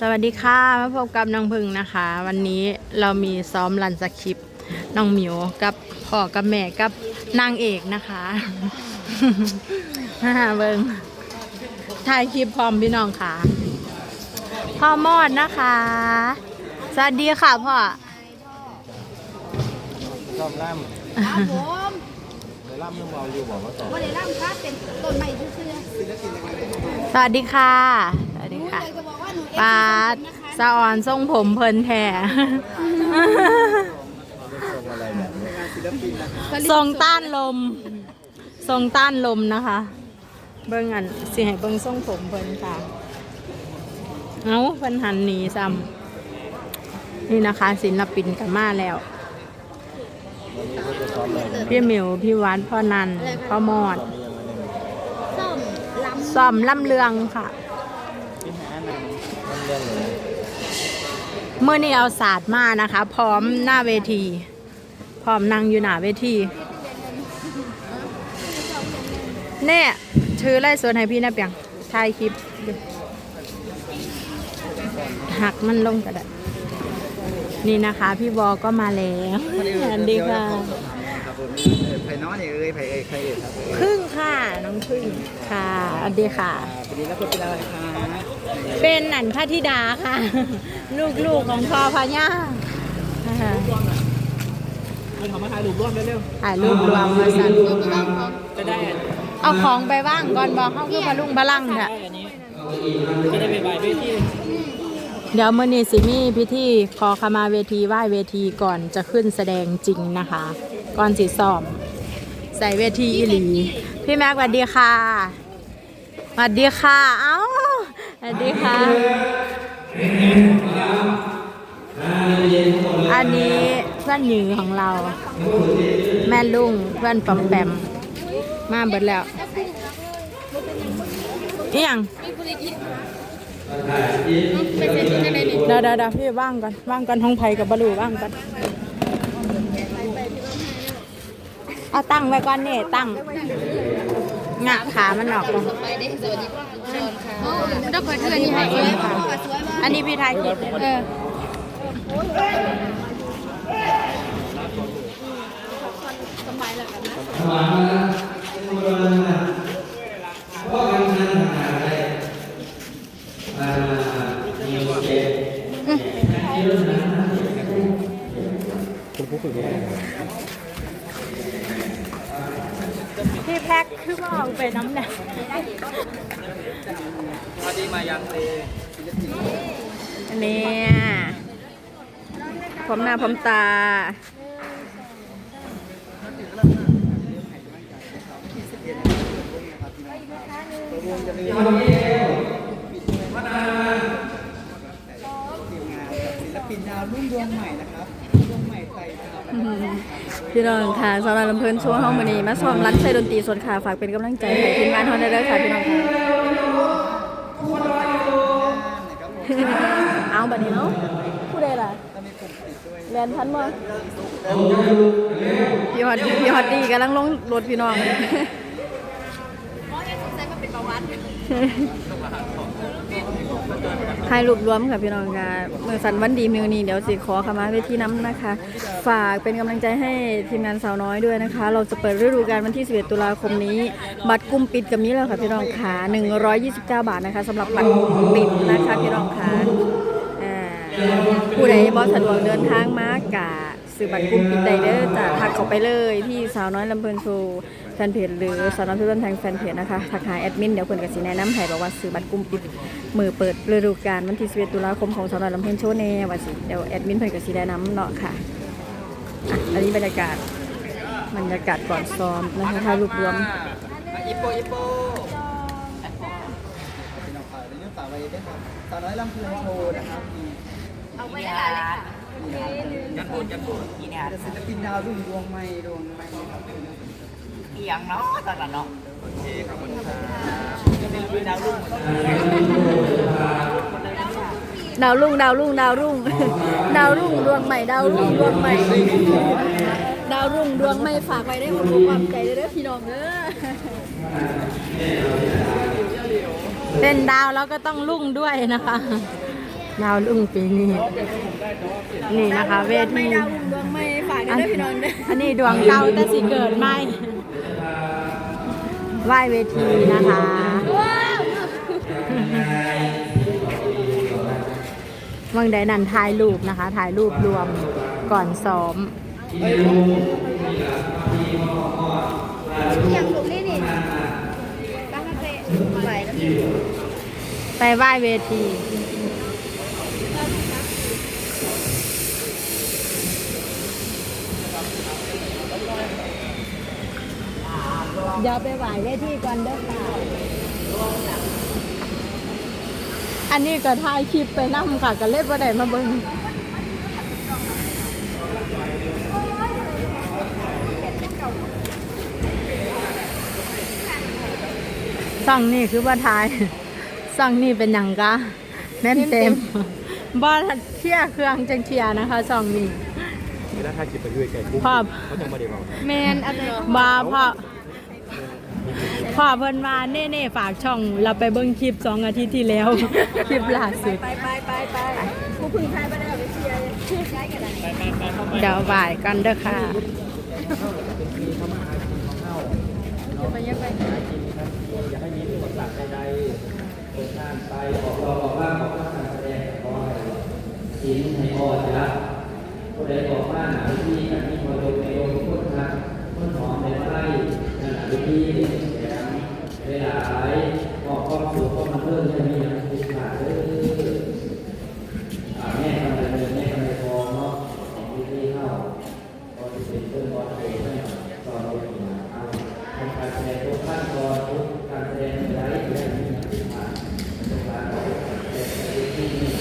สวัสดีค่ะมาพบกับน้องพึ่งนะคะ วันนี้เรามีซ้อมรันสคริปต์น้องหมิวกับพ่อกับแม่กับนางเอกนะคะฮ่าเบิงถ่ายคลิปพร้อมพี่น้องค่ะ พ่อมอดนะคะ สวัสดีค่ะพ่อชอบล่ามครับผมเดี๋ยวล่ามยังเมาอยู่บอกว่าต่อวันนี้ร่ำครับเป็นต้นไม้ซื่อสวัสดีค่ะสวัสๆหดีนู ค่ะเลยจะบอกว่าหนูเอฟปาดซีนะคะสะออนทรงผมเพลินแท้ทรงอะไรแบบนี้ทรงต้านลม ทรงต้านลมนะคะ เบิ้งอันสิให้เบิ้งทรงผมเพิ่นค่ะ เอาเพิ่นหันหนีซ้ำนี่นะคะ ศิลปินกันมาแล้ววันนี้ก็จะซ้อมอะไรกันพี่หมิวพี่วัดพ่อนันพ่อมอดซ้อมยังไงเนี่ยส้มล้ซ่อมล่ำเลืองค่ะพี่หาหนังมัน เรื่องเลยเมื่อนี้เอาศาสตร์มานะคะ พร้อมหน้าเวที พร้อมนั่งอยู่หน้าเวทีเนี่ยถือไล่สวนให้พี่นะเปียงถ่ายคลิปดูหักมันลงกระดาษนี่นะคะ พี่บอก็มาแล้วสวัสดีค่ะครับผมไผ่น้อยเนี่ยเอ้ยไผ่เอ้ยใครเอ้ยครับพึ่งค่ะ น้องพึ่งค่ะสวัสดีค่ะวันนี้แล้วคนเป็นอะไรคะ เป็นหนันพระธิดาค่ะ ลูกๆของพ่อพญาค่ะมันทำมาถ่ายรูปร่วมเร็วถ่ายรูปรวมมาสั่นๆจะได้เอาของไปว่างก่อนบอกเขาคือพะลุงพะลังค่ะอันนี้จะได้ไปบายเวทีเดี๋ยวมื่อนี้สิมีพิธีขอขมาเวทีไหว้เวทีก่อนจะขึ้นแสดงจริงนะคะ ก่อนสิซ้อม ใส่เวทีอีหลี พี่แม็กสวัสดีค่ะสวัสดีค่ะ เอ้า สวัสดีค่ะ อันนี้เพื่อนหยือของเรา แม่ลุงเพื่อนปอมแปม มาเบิดแล้วเอียงเป็นเศรษฐีในนี้เดี๋ยวเดี๋ยวเดี๋ยวพี่ว่างก่อนว่างก่อนห้องไผ่กับบลูว่างก่อนเอาตั้งไว้ก่อนนี่ตั้ง งะขามันออกก่อนไปได้สวัสดีเชิญค่ะไม่ต้องคอยเทือนนี่ให้สวยมากสวยมากอันนี้พี่ไทยคิดเออพี่ แพ็คคือว่าเอาไปน้ำหนักพอดีมายังเลยอันนี้พร้อมหน้าพร้อมตา ศิลปินดาวรุ่งดวงใหม่นะครับ ดวงใหม่ไต่ดาวพี่น้องค่ะสำหรับลำเพลินโชว์ห้องมันนี้มาซ้อมรันใส่ดนตรีสดค่ะฝากเป็นกำลังใจให้ทีมงานฮอนได้เลยค่ะพี่น้องค่ะเอาบัดนี้เนาะผู้ใดล่ะแลนทันบ่พี่ฮอตพี่ฮอตดีกำลังลงรถพี่น้องให้รวบรว มค่ะพี่น้องค่ะเมื่อสันวันดีมิวนี้เดี๋ยวสิขอขมาเวทีน้ำนะคะ ฝากเป็นกำลังใจให้ทีมงานสาวน้อยด้วยนะคะ เราจะเปิดฤดูกาลวันที่ 11 ตุลาคมนี้ บัตรกลุ่มปิดกับนี้แล้วค่ะพี่น้องค่ะ129 บาทนะคะสำหรับบัตรกลุ่มปิดนะคะพี่น้องค่ะอ่าผู้ใดบอสะดวกเดินทางมากะซื้อบัตรกลุ่มปิดได้เด้อจะทักเขาไปเลยที่สาวน้อยลำเพลินโชว์ แฟนเพจหรือสาวน้อยเพื่อนแทงแฟนเพจนะคะทักหาแอดมินเดี๋ยวเพิ่นก็สิแนะนำให้บอกว่าซื้อบัตรกลุ่มปิดมือเปิดฤดูกาลวันที่11ตุลาคมของสาวน้อลำเพิ่นโชว์แน่ว่าสิเดี๋ยวแอดมินเพิ่นก็สิได้นำเนาะค่ะอะอันนี้บรรยากาศบรรยากาศก่อนซ้อมนะคะถ่ายรูปรวมอีโปอีโปองฝากในเรื่องฝากไว้ด้วยครับสาวน้อยลำพูนโชว์นะครับเอาไว้ได้หลายเลยค่ะยันโบดยันโบดอีเนี่ยศิลปินดาวรุ่งดวงใหม่ดวงใหม่ครับ เอียงเนาะตอนนั้นเนาะโอเคขอบคุณครับศิลปินดาวรุ่งดาวรุ่งดาวรุ่งดาวรุ่งดาวรุ่งดวงใหม่ดาวรุ่งดวงใหม่ ดาวรุ่งดวงใหม่ฝากไว้ได้ความรู้ความใจเด้อพี่น้องเด้อเป็นดาวแล้วก็ต้องรุ่งด้วยนะคะดาวลุ่งปีนี้นี่นะคะ เวทีดาวดวงไม่ ฝากกันด้วยพี่น้องเด้ออันนี้ดวงเก่าแต่สิเกิดไม่ไหว้เวทีนะคะเมืองใดนันถ่ายรูปนะคะ ถ่ายรูปรวมก่อนซ้อมอย่างลูกนี่นี่บ้านเตะไหวแล้วไปไหว้เวที เดี๋ยวไปไหว้เวทีก่อนเด้อค่ะ อันนี้ก็ถ่ายคลิปไปนั่ค่ะก็เล่นว่าได้มาเบิ่งสั่งนี่คือว่าถ่ายสั่งนี่เป็นหยังกะแม่นเต็มบอเที่ยเครื่องจังเทียนะคะสั่งนี่เวลาถ่ายคลิปไปด้วยแกกุ้งภาพเขาจะมาเดี๋ยวเราแมนอะไรบาพ่อพ่ อเพิ่นว่าเน่ๆฝากช่อง เราไปเบิ่งคลิปสองอาทิตย์ที่แล้ว คลิปล่าสุด ไปไปไปไปผู้พึ่งไทยไปได้เอาไปเชียร์เดี๋ยวบ่ายกันเด้อค่ะสินให้พอจะผู้ใดบอกว่าหนาวิธีการที่พอลงในโรงพุทธะต้นหอมในไร่นั่นหนาวิธีแถมเวลาไหลบอกความสุขความมันเพิ่มจะมีอย่างติดขาดเลยแม่กำลังเดินแม่กำลังทองเนาะของวิธีเข้าพอจะเป็นต้นบอลเองเนี่ยตอนเราถึงเอาทำการแสดงทุกขั้นตอนทุกการแสดงไร้และมีอย่างติดขาดเป็นการแสดงที่นี่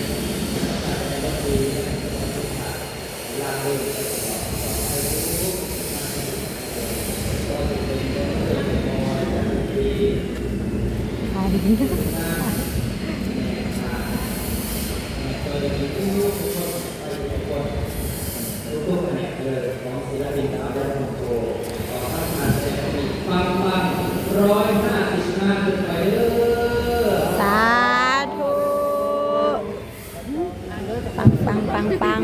สาธุปังปังปังปัง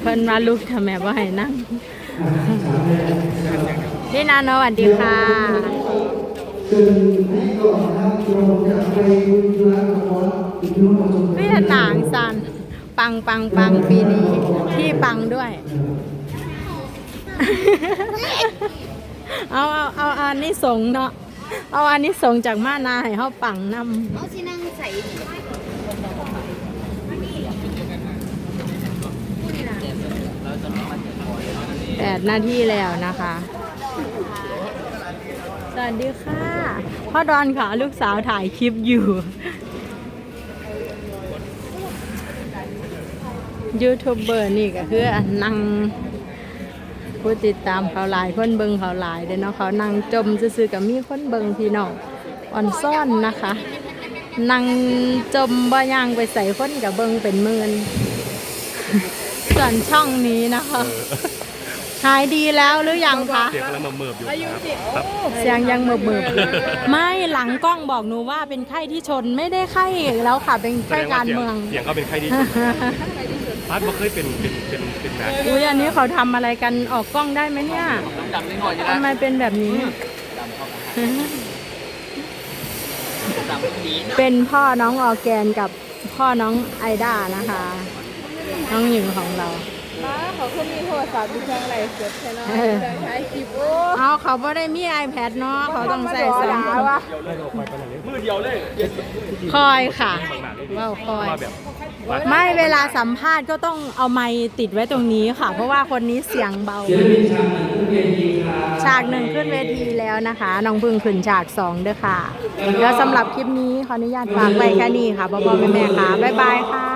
เพิ่นมาลุกทำแม่ว่าให้นั่ง พี่นาโนสวัสดีค่ะพี่ต่างสันปังปังปังปีนี้พี่ปังด้วย เอาเอาเอาอันนี้ส่งเนาะเอาอันนี้ส่งจากมานาให้เฮาปังนำเอาสินั่งใส่แปดนาทีแล้วนะคะ วัสดีค่ะ พ่อดอนค่ะ ลูกสาวถ่ายคลิปอยู่ ยูทูบเบอร์นี่ก็คือนั่งผู้ติดตามเขาหลายคนเบิงเขาหลายเด้เนาะเขานั่งจมซื่อๆกับมีคนเบิงพี่น้องอ่อนซ่อนนะคะนั่งจมบ่ย่างไปใส่คนกับเบิงเป็นหมื่นส่วนช่องนี้นะคะ หายดีแล้วหรือยังคะเสียงกำลังมาเมิบอยู่ครับ เสียงยังเบิบเบิบไม่หลังกล้องบอกหนูว่าเป็นไข้ที่ชนไม่ได้ไข้แล้วค่ะเป็นแสไข้ดงว่าการเสียงเมืองเสียงเขาเป็นใครดีพัดบ่เคยเป็นเป็นเป็นเป็นแบบอุ้ยอันนี้เขาทำอะไรกันออกกล้องได้ไหมเนี่ยดำนิดหน่อยจะทำไมเป็นแบบนี้ดำดีเป็นพ่อน้องออร์แกนกับพ่อน้องไอด้านะคะ น้องหญิงของเรา มาเขาคือมีโทรศัพท์มีเครื่องอะไรเสร็จใช่ไหมเออเครื่องใช้คลิปโอ้เอาเขาไม่ได้มี iPad เนาะเขาต้องใส่สองคนมือเดียวเลยคอยค่ะว้าวคอยว่าแบบไม่เวลาสัมภาษณ์ก็ต้องเอาไมค์ติดไว้ตรงนี้ค่ะ เพราะว่าคนนี้เสียงเบา ฉากหนึ่งขึ้นเวทีแล้วนะคะ น้องพึ่งขึ้นฉากสองเด้อค่ะ แล้วสำหรับคลิปนี้ขออนุญาตฝากไว้แค่นี้ค่ะพ่อพ่อแม่แม่ค่ะ บ๊ายบายค่ะ